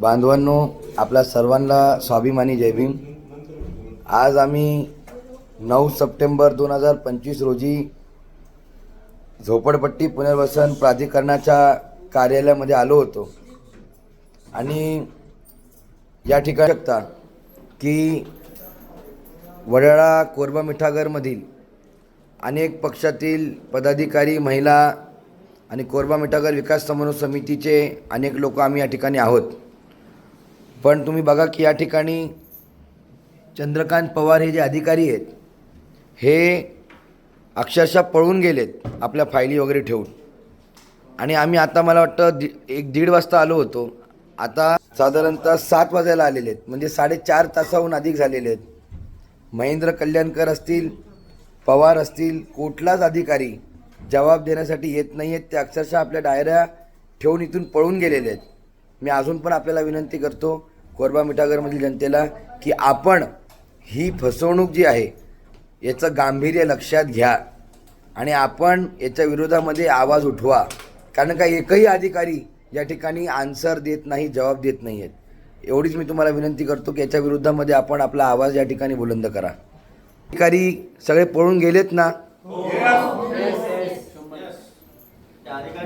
बांधवांनो आपल्या सर्वांना स्वाभिमानी जय भीम. आज आम्ही नऊ सप्टेंबर दोन हजार पंचवीस रोजी झोपडपट्टी पुनर्वसन प्राधिकरणाच्या कार्यालयामध्ये आलो होतो. आणि या ठिकाणी शकता की वडाळा कोरबा मिठागरमधील अनेक पक्षातील पदाधिकारी महिला आणि कोरबा मिठागर विकास समन्वय समितीचे अनेक लोक आम्ही या ठिकाणी आहोत. पण तुम्ही बघा की या ठिकाणी चंद्रकांत पवार हे जे अधिकारी आहेत हे अक्षरशः पळून गेलेत आपल्या फायली वगैरे ठेवून. आणि आम्ही आता मला वाटतं दि एक दीड वाजता आलो होतो. आता साधारणतः सात वाजायला आलेले आहेत. म्हणजे साडेचार तासाहून अधिक झालेले आहेत. महेंद्र कल्याणकर असतील पवार असतील कुठलाच अधिकारी जबाब देण्यासाठी येत नाही आहेत ते अक्षरशः आपल्या डायऱ्या ठेवून इथून पळून गेलेले आहेत. मी अजून पण आपल्याला विनंती करतो कोरबा मिठागरमधील जनतेला की आपण ही फसवणूक जी आहे याचं गांभीर्य लक्षात घ्या आणि आपण याच्या विरोधामध्ये आवाज उठवा. कारण का एकही अधिकारी या ठिकाणी आन्सर देत नाही जबाब देत नाही आहेत. एवढीच मी तुम्हाला विनंती करतो की याच्या विरोधामध्ये आपण आपला आवाज या ठिकाणी बुलंद करा. अधिकारी सगळे पळून गेलेत ना?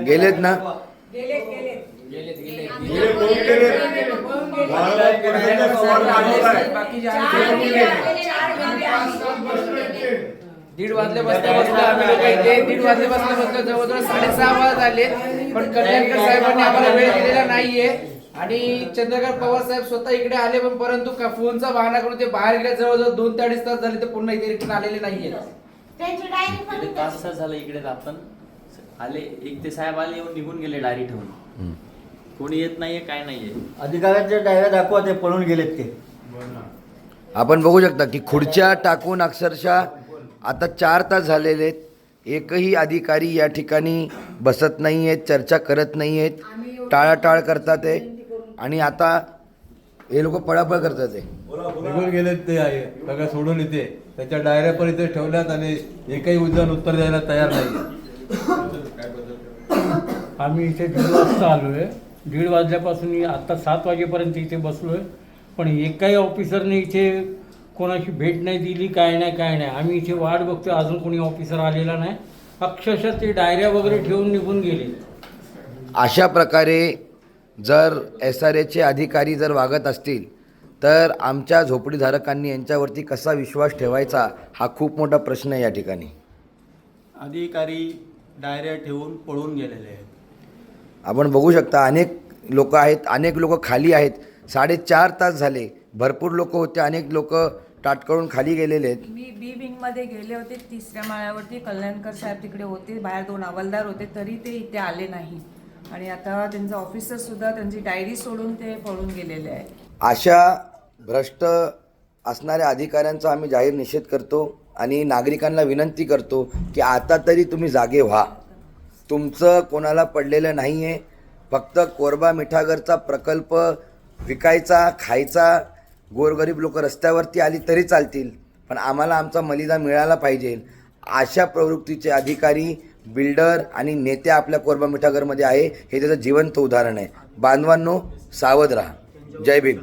गेलेत ना? दीड वाजले आम्ही लोक इथे. दीड वाजले जवळजवळ साडेसहा वाजत आले. पण कल्याणकर साहेबांनी आम्हाला वेळ दिलेला नाहीये. आणि चंद्रकांत पवार साहेब स्वतः इकडे आले पण परंतु का- फोनचा बहाणा करून ते बाहेर गेले. जवळजवळ दोन ते अडीच तास झाले ते पुन्हा इथे रिटर्न आलेले नाहीये. त्यांची डायरी पण इथे पाच तास झालं इकडे आपण आले एक ते साहेब आले येऊन निघून गेले डायरी ठेवून. कोणी येत नाहीये काय नाहीये. अधिकाऱ्यांच्या डायऱ्या दाखवा ते पळून गेलेत ते. आपण बघू शकता की खुर्च्या टाकून अक्षरशः आता चार तास झालेले आहेत. एकही अधिकारी या ठिकाणी बसत नाही आहेत चर्चा करत नाही आहेत टाळाटाळ करतात आहे आणि आता हे लोक पळापळ करतात आहे निघून गेलेत ते आहे. सगळं सोडून इथे. त्याच्या डायऱ्या पण इथे ठेवल्यात आणि एकही उद्यान उत्तर द्यायला तयार नाही आम्ही इथे वाजता आलो आहे दीड वाजल्यापासून आत्ता सात वाजेपर्यंत इथे बसलो आहे पण एकाही ऑफिसरने इथे कोणाशी भेट नाही दिली काय नाही काय नाही. आम्ही इथे वाट बघतोय अजून कोणी ऑफिसर आलेला नाही. अक्षरशः ते डायऱ्या वगैरे ठेवून निघून गेले. अशा प्रकारे जर एस आर एचे अधिकारी जर वागत असतील तर आमच्या झोपडीधारकांनी यांच्यावरती कसा विश्वास ठेवायचा हा खूप मोठा प्रश्न आहे या ठिकाणी. अधिकारी डायऱ्या ठेवून पळून गेलेले आहेत. आपण बघू शकता अनेक लोक आहेत अनेक लोक खाली आहेत. साडेचार तास झाले. भरपूर लोक होते अनेक लोक ताटकळून खाली गेलेले आहेत. मी बी विंगमध्ये गेले होते तिसऱ्या माळ्यावरती. कल्याणकर साहेब तिकडे होते बाहेर दोन हवालदार होते तरी ते इथे आले नाही. आणि आता त्यांचं ऑफिसर सुद्धा त्यांची डायरी सोडून ते पळून गेलेले आहे. अशा भ्रष्ट असणाऱ्या अधिकाऱ्यांचा आम्ही जाहीर निषेध करतो आणि नागरिकांना विनंती करतो की आता तरी तुम्ही जागे व्हा. तुमचं कोणाला पडलेलं नाही आहे फक्त कोरबा मिठागरचा प्रकल्प विकायचा खायचा. गोरगरीब लोक रस्त्यावरती आली तरी चालतील पण आम्हाला आमचा मलिदा मिळाला पाहिजे. अशा प्रवृत्तीचे अधिकारी बिल्डर आणि नेते आपल्या कोरबा मिठागरमध्ये आहे. हे त्याचं जिवंत उदाहरण आहे. बांधवांनो सावध राहा. जय भीम.